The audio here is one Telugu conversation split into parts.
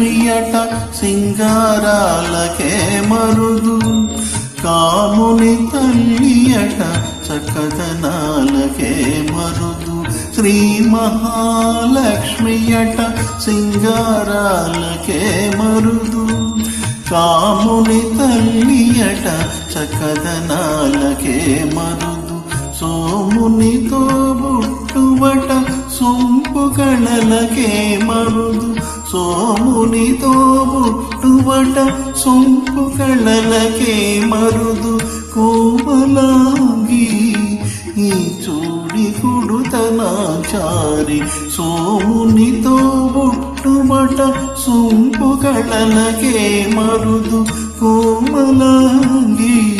ప్రియట సింగారాలకే మరుదు. కాముని తల్లియట చక్కదనాలకే మరుదు. శ్రీ మహాలక్ష్మియట సింగారాలకే మరుదు. కాముని తల్లియట చక్కదనాలకే మరుదు. సోమునితో బుట్టువట సోము కళలకే మరుదు. సోమునితో బుట్టువట సొంపు కళలకే మరుదు. కోమలాంగి ఈ చూడి కుడుతనాచారి. సోమునితో బుట్టుబట సొంపు కళలకే మరుదు. కోమలాంగి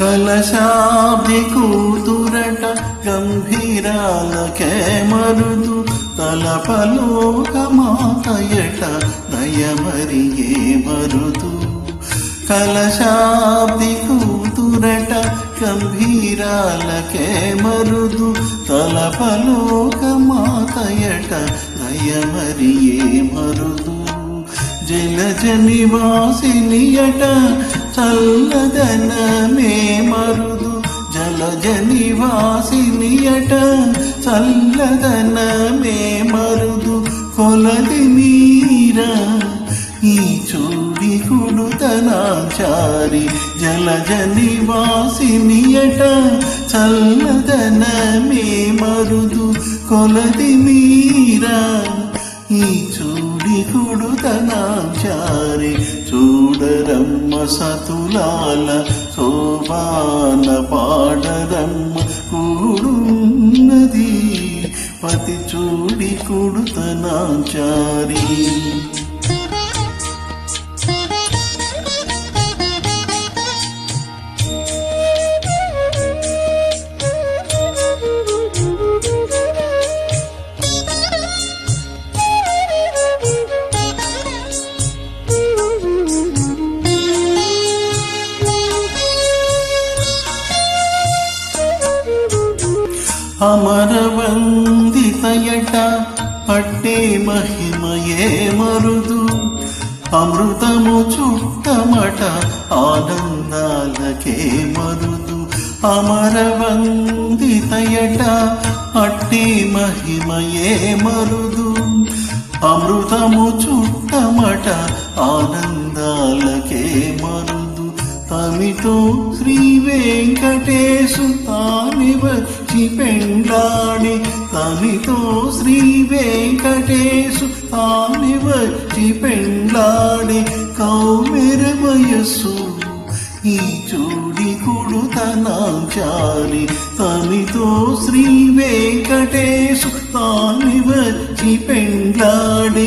కలశాభి కూతురట గంభీరాలకే మరుదు తలపలోకమాతయట దయమరియే మరుదు. కలశాబ్ది కూతురట గంభీరాలకే మరుదు తలపలోకమాతయట దయమరియే మరుదు. జలజ నివాసినియట చల్లదనమే మరుదు. జలజ నివాసినియట చల్లదనమే మరుదు. కొలది మీరా ఈ చూడి కుడుతనాచారి. జలజ నివాసినియట చల్లదనమే మరుదు. కొలది మీరా ఈ చూడి కుడుతనాచారి. చూ సతులాల శోభాన పాడరమ్మ కూడున్నది. పతి చూడి కుడుతనాచారి. అమరవందితయట పట్టే మహిమయే మరుదు. అమృతము చుట్టమట ఆనందాలకే మరుదు. అమరవందితయట పట్టే మహిమయే మరుదు. అమృతము చుట్టమట ఆనందాలకే మరుదు. తమితో శ్రీ వెంకటేశు తాని వచ్చి పెండాడి తనితో శ్రీ వెంకటేశు తాని వచ్చి పెండాడి కౌమెరమ వయస్సు ఈ చూడి కుడుతనాచారి తనితో శ్రీ వెంకటేశు తాని వచ్చి పెండ్లాడి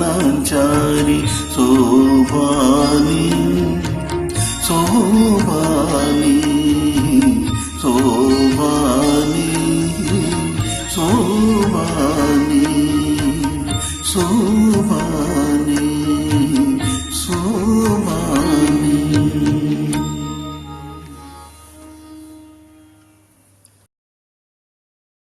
కొడుతనాచారి శోభాని శోభాని శోభాని శోభాని శోభాని